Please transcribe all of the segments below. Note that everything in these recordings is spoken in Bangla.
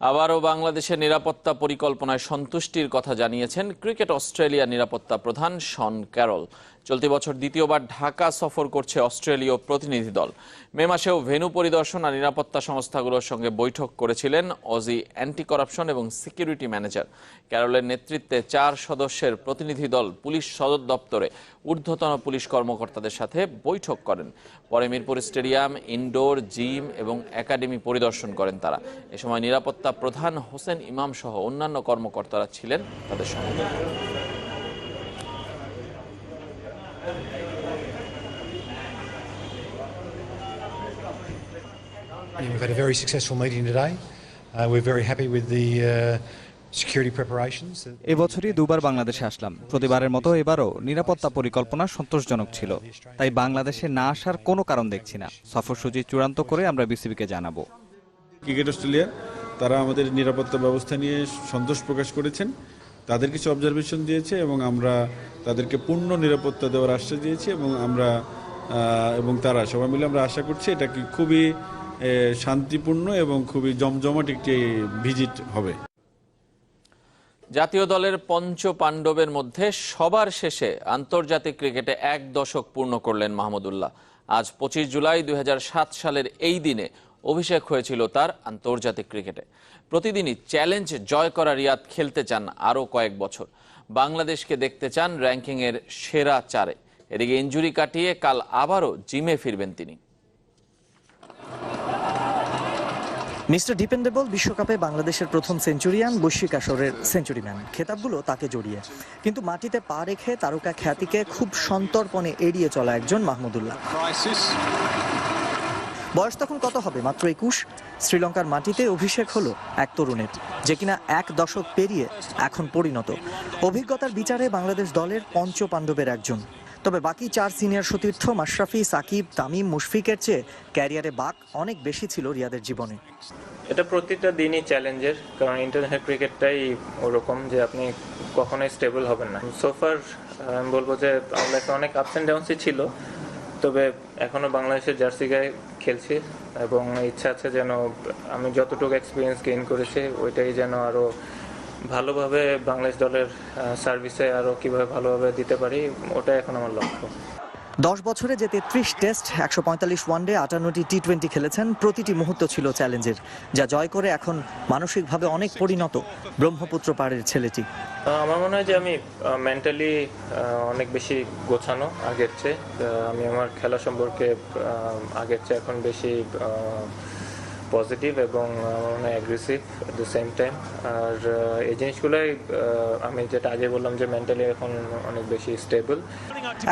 আবারও বাংলাদেশের নিরাপত্তা পরিকল্পনায় সন্তুষ্টির কথা জানিয়েছেন ক্রিকেট অস্ট্রেলিয়া নিরাপত্তা প্রধান শন ক্যারল। চলতি বছর দ্বিতীয়বার ঢাকা সফর করছে অস্ট্রেলীয় প্রতিনিধি দল। মে মাসেও ভেনু পরিদর্শন আর নিরাপত্তা সংস্থাগুলোর সঙ্গে বৈঠক করেছিলেন অজি অ্যান্টি করাপশন এবং সিকিউরিটি ম্যানেজার ক্যারলের নেতৃত্বে চার সদস্যের প্রতিনিধি দল পুলিশ সদর দপ্তরে ঊর্ধ্বতন পুলিশ কর্মকর্তাদের সাথে বৈঠক করেন। পরে মিরপুর স্টেডিয়াম, ইনডোর, জিম এবং একাডেমি পরিদর্শন করেন তারা। এ সময় নিরাপত্তা প্রধান হোসেন ইমাম সহ অন্যান্য কর্মকর্তারা ছিলেন তাদের সঙ্গে। We've had a very successful meeting today. Uh, we're very happy with the uh, security preparations. এবছরই দুবার বাংলাদেশে আসলাম। প্রতিবারের মতো এবারও নিরাপত্তা পরিকল্পনা সন্তোষজনক ছিল। তাই বাংলাদেশে না আসার কোনো কারণ দেখছি না। সফরসূচি চূড়ান্ত করে আমরা বিসিবিকে জানাব। ক্রিকেট অস্ট্রেলিয়া তারা আমাদের নিরাপত্তা ব্যবস্থা নিয়ে সন্তোষ প্রকাশ করেছেন। তাদের কিছু অবজারভেশন দিয়েছে এবং আমরা তাদেরকে পূর্ণ নিরাপত্তা দেওয়ার আশ্বাস দিয়েছি এবং আমরা এবং তারা সবাই মিলে আমরা আশা করছি এটা কি খুবই শান্তিপূর্ণ এবং খুবই জমজমাট একটি ভিজিট হবে। জাতীয় দলের পঞ্চ পাণ্ডবের মধ্যে সবার শেষে আন্তর্জাতিক ক্রিকেটে এক দশক পূর্ণ করলেন মাহমুদুল্লাহ আজ পঁচিশ জুলাই দুই হাজার সাত সালের এই দিনে অভিষেক হয়েছিল তার আন্তর্জাতিক ক্রিকেটে। প্রতিদিনই চ্যালেঞ্জ জয় করা রিয়াদ খেলতে চান আরও কয়েক বছর। বাংলাদেশকে দেখতে চান র্যাঙ্কিংয়ের সেরা চারে। এদিকে ইঞ্জুরি কাটিয়ে কাল আবারও জিমে ফিরবেন তিনি। মিস্টার ডিপেন্ডেবল বিশ্বকাপে বাংলাদেশের প্রথম সেঞ্চুরিয়ান বৈশ্বিক আসরের সেঞ্চুরিম্যান। খেতাবগুলো তাকে জড়িয়ে। কিন্তু মাটিতে পা রেখে তারকা খ্যাতিকে খুব সন্তর্পণে এড়িয়ে চলা একজন মাহমুদুল্লাহ বয়স তখন কত হবে? মাত্র একুশ। শ্রীলঙ্কার মাটিতে অভিষেক হলো এক তরুণের যে কিনা এক দশক পেরিয়ে এখন পরিণত। অভিজ্ঞতার বিচারে বাংলাদেশ দলের পঞ্চ পাণ্ডবের একজন। তবে বাকি চার সিনিয়র সতীর্থ মাশরাফি, সাকিব, তামিম, মুশফিকের চেয়ে ক্যারিয়ারে বাক অনেক বেশি ছিল রিয়াদের জীবনে। এটা প্রতিটা দিনই চ্যালেঞ্জের, কারণ ইন্টারন্যাশনাল ক্রিকেটটাই ওরকম যে আপনি কখনোই স্টেবল হবেন না। সোফার আমি বলব যে লাইফে অনেক আপস অ্যান্ড ডাউনসই ছিল, তবে এখনও বাংলাদেশের জার্সি গায়ে খেলছি এবং ইচ্ছা আছে যেন আমি যতটুকু এক্সপিরিয়েন্স গেইন করেছি, ওইটাই যেন আরও ভালোভাবে বাংলাদেশ দলের সার্ভিসে আরও কীভাবে ভালোভাবে দিতে পারি ওটাই এখন আমার লক্ষ্য। দশ বছরে যে তেত্রিশ টেস্ট একশো পঁয়তাল্লিশ ওয়ানডে আটান্নটি টি টোয়েন্টি খেলেছেন প্রতিটি মুহূর্ত ছিল চ্যালেঞ্জের যা জয় করে এখন মানসিকভাবে অনেক পরিণত ব্রহ্মপুত্র পাড়ের ছেলেটি। আমার মনে হয় যে আমি মেন্টালি অনেক বেশি গোছানো আগের চেয়ে। আমি আমার খেলা সম্পর্কে আগের চেয়ে এখন বেশি পজিটিভ এবং আমার মনে হয় aggressive at the same time আর এই জিনিসগুলোই আমি যেটা আগে বললাম যে মেন্টালি এখন অনেক বেশি স্টেবল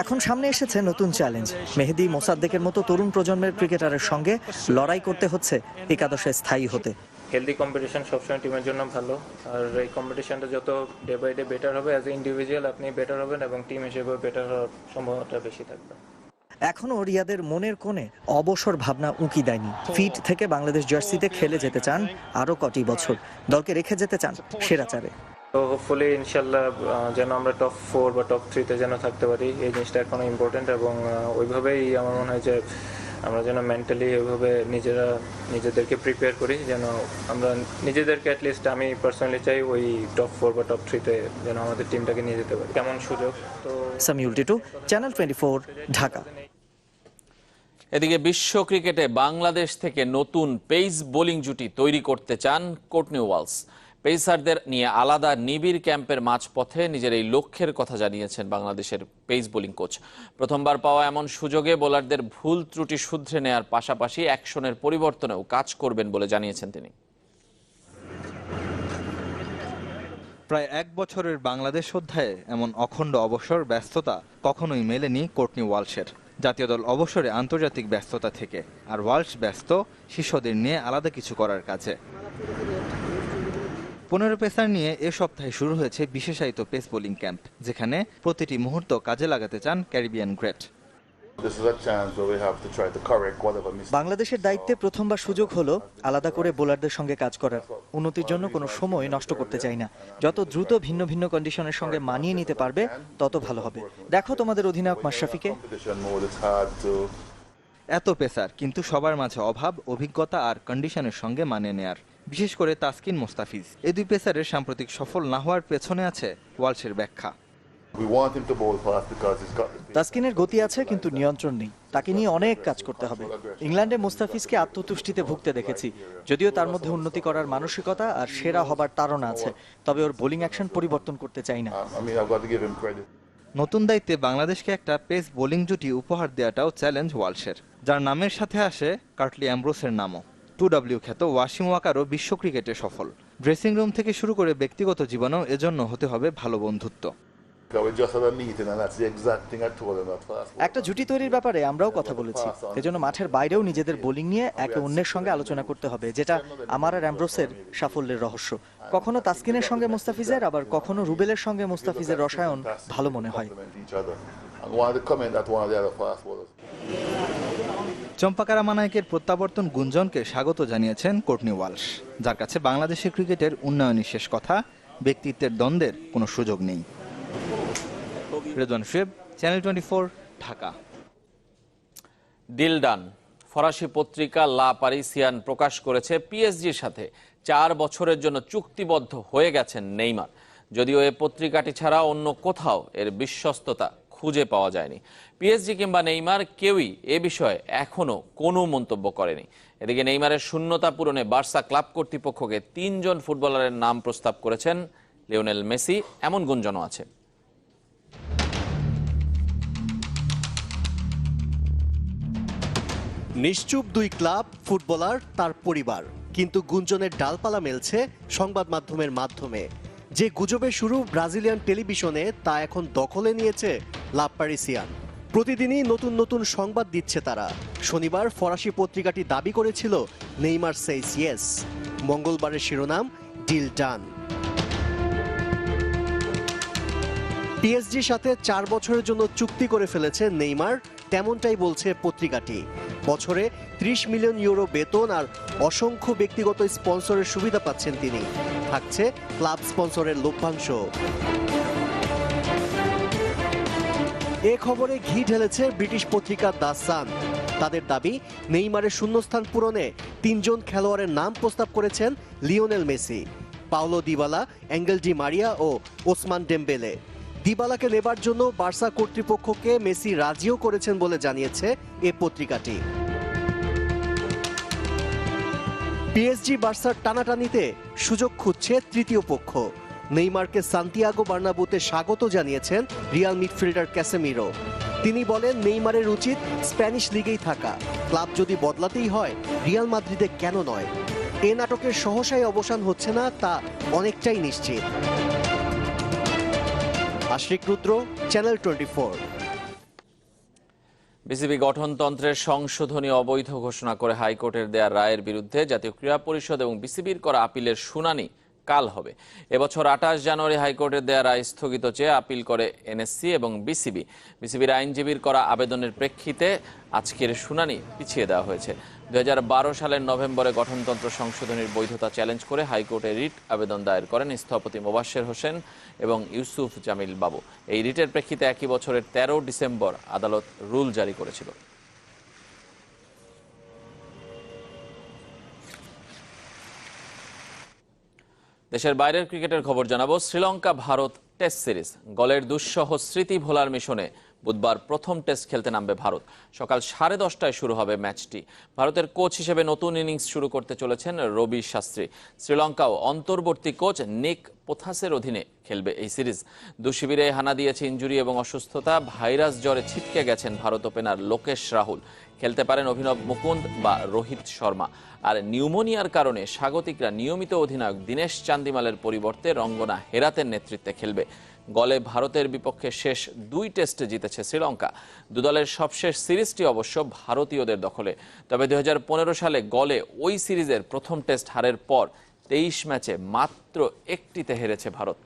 এখন সামনে এসেছে নতুন চ্যালেঞ্জ মেহেদি মোসাদ্দেকের মতো তরুণ প্রজন্মের ক্রিকেটারের সঙ্গে লড়াই করতে হচ্ছে একাদশে স্থায়ী হতে। হেলদি কম্পিটিশন সবসময় টিমের জন্য ভালো। আর এই কম্পিটিশনটা যত ডে বাই ডে বেটার হবে অ্যাজ এ ইন্ডিভিজুয়াল আপনি বেটার হবেন এবং টিম হিসেবে বেটার হওয়ার সম্ভাবনাটা বেশি থাকবে। এখনও রিয়াদের মনের কোণে অবসর ভাবনা উঁকি দেয়নি। ফিট থেকে বাংলাদেশ জার্সিতে খেলে যেতে চান আরও কটি বছর। দলকে রেখে যেতে চান সেরা চারে। তো হোপফুলি ইনশাল্লাহ যেন আমরা টপ ফোর বা টপ থ্রিতে যেন থাকতে পারি, এই জিনিসটা এখনও ইম্পর্টেন্ট এবং ওইভাবেই আমার মনে হয় যে আমরা যেন মেন্টালি ওইভাবে নিজেরা নিজেদেরকে প্রিপেয়ার করি যেন আমরা নিজেদেরকে অ্যাটলিস্ট আমি পার্সোনালি চাই ওই টপ ফোর বা টপ থ্রিতে যেন আমাদের টিমটাকে নিয়ে যেতে পারি। কেমন সুযোগ? তো Samiul Titu channel twenty four Dhaka. এদিকে বিশ্ব ক্রিকেটে বাংলাদেশ থেকে নতুন পেস বোলিং জুটি তৈরি করতে চান কোটনি ওয়ালস পেসারদের নিয়ে আলাদা নিবিড় ক্যাম্পের মাঝপথে নিজের এই লক্ষ্যের কথা জানিয়েছেন বাংলাদেশের পেস বোলিং কোচ। প্রথমবার পাওয়া এমন সুযোগে বোলারদের ভুল ত্রুটি শুধরে নেয়ার পাশাপাশি অ্যাকশনের পরিবর্তনেও কাজ করবেন বলে জানিয়েছেন তিনি। প্রায় এক বছরের বাংলাদেশ অধ্যায়ে এমন অখণ্ড অবসর, ব্যস্ততা কখনোই মেলেনি কোর্টনি ওয়ালসের জাতীয় দল অবসরে আন্তর্জাতিক ব্যস্ততা থেকে, আর ওয়ালস ব্যস্ত শিষ্যদের নিয়ে আলাদা কিছু করার কাজে। পনেরো পেসার নিয়ে এ সপ্তাহে শুরু হয়েছে বিশেষায়িত পেস বোলিং ক্যাম্প যেখানে প্রতিটি মুহূর্ত কাজে লাগাতে চান ক্যারিবিয়ান গ্রেট. বাংলাদেশের দায়িত্বে প্রথমবার সুযোগ হলো আলাদা করে বোলারদের সঙ্গে কাজ করার। উন্নতির জন্য কোনো সময় নষ্ট করতে চাই না। যত দ্রুত ভিন্ন ভিন্ন কন্ডিশনের সঙ্গে মানিয়ে নিতে পারবে তত ভালো হবে। দেখো তোমাদের অধিনায়ক মাশরাফিকে। এত পেসার কিন্তু সবার মাঝে অভাব অভিজ্ঞতা আর কন্ডিশনের সঙ্গে মানিয়ে নেয়ার। বিশেষ করে তাসকিন মোস্তাফিজ। এই দুই পেসারের সাম্প্রতিক সফল না হওয়ার পেছনে আছে ওয়ালশের ব্যাখ্যা। তাসকিনের গতি আছে কিন্তু নিয়ন্ত্রণ নেই। তাকে নিয়ে অনেক কাজ করতে হবে। ইংল্যান্ডে মুস্তাফিজকে আত্মতুষ্টিতে ভুগতে দেখেছি। যদিও তার মধ্যে উন্নতি করার মানসিকতা আর সেরা হবার তাড়না আছে তবে ওর বোলিং অ্যাকশন পরিবর্তন করতে চাই না. নতুন দায়িত্বে বাংলাদেশকে একটা পেস বোলিং জুটি উপহার দেওয়াটাও চ্যালেঞ্জ ওয়ালশের। যার নামের সাথে আসে কার্টলি অ্যাম্ব্রোসের নামও। টু ডাব্লিউ খ্যাত ওয়াসিম ওয়াকারও বিশ্ব ক্রিকেটে সফল। ড্রেসিং রুম থেকে শুরু করে ব্যক্তিগত জীবনেও এজন্য হতে হবে ভালো বন্ধুত্ব. একটা জুটি তৈরির ব্যাপারে আমরাও কথা বলেছি। এজন্য মাঠের বাইরেও নিজেদের বোলিং নিয়ে একে অন্যের সঙ্গে আলোচনা করতে হবে, যেটা আমার আর অ্যাম্ব্রোসের সাফল্যের রহস্য। কখনো তাসকিনের সঙ্গে মুস্তাফিজের, আবার কখনো রুবেলের সঙ্গে মুস্তাফিজের রসায়ন ভালো মনে হয়। চম্পাকারা মানায়কের প্রত্যাবর্তন গুঞ্জনকে স্বাগত জানিয়েছেন কোর্টনি ওয়ালশ, যার কাছে বাংলাদেশের ক্রিকেটের উন্নয়নই শেষ কথা, ব্যক্তিত্বের দ্বন্দ্বের কোনো সুযোগ নেই। Redwan Shuaib, channel twenty Dhaka. Deal ফরাসি পত্রিকা লা পারিসিয়ান প্রকাশ করেছে পিএসজির সাথে। চার বছরের জন্য চুক্তিবদ্ধ হয়ে গেছেন নেইমার। যদিও এ পত্রিকাটি ছাড়া অন্য কোথাও এর বিশ্বস্ততা খুঁজে পাওয়া যায়নি। পিএসজি কিংবা নেইমার কেউই এ বিষয়ে এখনও কোনো মন্তব্য করেনি। এদিকে নেইমারের শূন্যতা পূরণে বার্সা ক্লাব কর্তৃপক্ষকে তিনজন ফুটবলারের নাম প্রস্তাব করেছেন লিওনেল মেসি। এমন গুঞ্জনও আছে। নিশ্চুপ দুই ক্লাব, ফুটবলার, তার পরিবার। কিন্তু গুঞ্জনের ডালপালা মেলছে সংবাদ মাধ্যমের মাধ্যমে। যে গুজবে শুরু ব্রাজিলিয়ান টেলিভিশনে, তা এখন দখলে নিয়েছে লাভ প্যারিসিয়ান প্রতিদিনই নতুন নতুন সংবাদ দিচ্ছে তারা। শনিবার ফরাসি পত্রিকাটি দাবি করেছিল, নেইমার সেইস ইয়েস মঙ্গলবারের শিরোনাম ডিল ডান পিএসজির সাথে চার বছরের জন্য চুক্তি করে ফেলেছে নেইমার, তেমনটাই বলছে পত্রিকাটি। বছরে ত্রিশ মিলিয়ন ইউরো বেতন আর অসংখ্য ব্যক্তিগত স্পন্সরের সুবিধা পাচ্ছেন তিনি। থাকছে ক্লাব স্পন্সরের লভ্যাংশ। এ খবরে ঘি ঢেলেছে ব্রিটিশ পত্রিকা দ্য সান। তাদের দাবি, নেইমারের শূন্যস্থান পূরণে তিনজন খেলোয়াড়ের নাম প্রস্তাব করেছেন Lionel Messi, Paulo Dybala Angel Di Maria ও ওসমান ডেম্বেলে। দিবালাকে নেবার জন্য বার্সা কর্তৃপক্ষকে মেসি রাজিও করেছেন বলে জানিয়েছে এ পত্রিকাটি। পিএসজি বার্সার টানাটানিতে সুযোগ খুঁজছে তৃতীয় পক্ষ। নেইমারকে সান্তিয়াগো বার্নাবুতে স্বাগত জানিয়েছেন রিয়াল মিডফিল্ডার ক্যাসেমিরো। তিনি বলেন, নেইমারের উচিত স্প্যানিশ লিগেই থাকা। ক্লাব যদি বদলাতেই হয়, রিয়াল মাদ্রিদে কেন নয়? এ নাটকের সহসাই অবসান হচ্ছে না, তা অনেকটাই নিশ্চিত। Ashrik Rudra, channel twenty BCB গঠনতন্ত্রের সংশোধনী অবৈধ ঘোষণা করে হাইকোর্টের দেয়া রায়ের বিরুদ্ধে জাতীয় ক্রীড়া পরিষদ এবং বিসিবির করা আপিলের শুনানি কাল হবে। এবছর আঠাশ জানুয়ারি হাইকোর্টের দেয়া রায় স্থগিত চেয়ে আপিল করে এনএসসি এবং বিসিবি। বিসিবির আইনজীবীর করা আবেদনের প্রেক্ষিতে আজকের শুনানি পিছিয়ে দেওয়া হয়েছে। দুহাজার বারো সালের নভেম্বরে গঠনতন্ত্র সংশোধনীর বৈধতা চ্যালেঞ্জ করে হাইকোর্টে রিট আবেদন দায়ের করেন স্থপতি মোবাশ্বের হোসেন এবং ইউসুফ জামিল বাবু। এই রিটের প্রেক্ষিতে একই বছরের তেরো ডিসেম্বর আদালত রুল জারি করেছিল। দেশের বাইরের ক্রিকেটের খবর জানাব। শ্রীলঙ্কা, ভারত টেস্ট সিরিজ গলের দুঃসহ স্মৃতি ভোলার মিশনে বুধবার প্রথম টেস্ট খেলতে নামবে ভারত। সকাল সাড়ে দশটায় শুরু হবে ম্যাচটি। ভারতের কোচ হিসেবে নতুন ইনিংস শুরু করতে চলেছেন রবি শাস্ত্রী। শ্রীলঙ্কাও অন্তর্বর্তী কোচ নিক পোথাসের অধীনে খেলবে এই সিরিজ। দু শিবিরে হানা দিয়েছে ইঞ্জুরি এবং অসুস্থতা। ভাইরাস জ্বরে ছিটকে গেছেন ভারত ওপেনার লোকেশ রাহুল। খেলতে পারেন অভিনব মুকুন্দ বা রোহিত শর্মা। আর নিউমোনিয়ার কারণে স্বাগতিকরা নিয়মিত অধিনায়ক দীনেশ চান্দিমালের পরিবর্তে রঙ্গনা হেরাতের নেতৃত্বে খেলবে। গলে ভারতের বিপক্ষে শেষ দুই টেস্টে জিতেছে শ্রীলঙ্কা। দুদলের সবশেষ সিরিজটি অবশ্য ভারতীয়দের দখলে। তবে দু হাজার পনেরো সালে গলে ওই সিরিজের প্রথম টেস্ট হারের পর তেইশ ম্যাচে মাত্র একটিতে হেরেছে ভারত।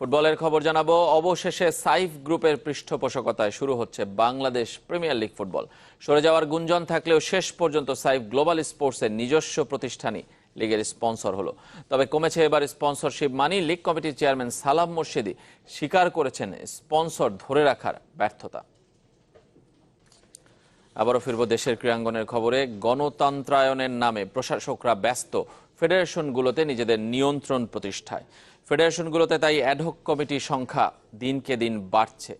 ফুটবলের খবর জানাব। অবশেষে সাইফ গ্রুপের পৃষ্ঠপোষকতায় শুরু হচ্ছে বাংলাদেশ প্রিমিয়ার লিগ ফুটবল। সরে যাওয়ার গুঞ্জন থাকলেও শেষ পর্যন্ত সাইফ গ্লোবাল স্পোর্টসের নিজস্ব প্রতিষ্ঠানই লিগের স্পন্সর হলো। তবে কমেছে এবার স্পন্সরশিপ মানি লিগ কমিটির চেয়ারম্যান সালাম মোর্শেদি স্বীকার করেছেন স্পন্সর ধরে রাখার ব্যর্থতা। আবারও ফিরব দেশের ক্রীড়াঙ্গনের খবরে। গণতন্ত্রায়নের নামে প্রশাসকরা ব্যস্ত ফেডারেশনগুলোতে নিজেদের নিয়ন্ত্রণ প্রতিষ্ঠায়। ফেডারেশনগুলোতে তাই অ্যাডহক কমিটির সংখ্যা দিনকে দিন বাড়ছে।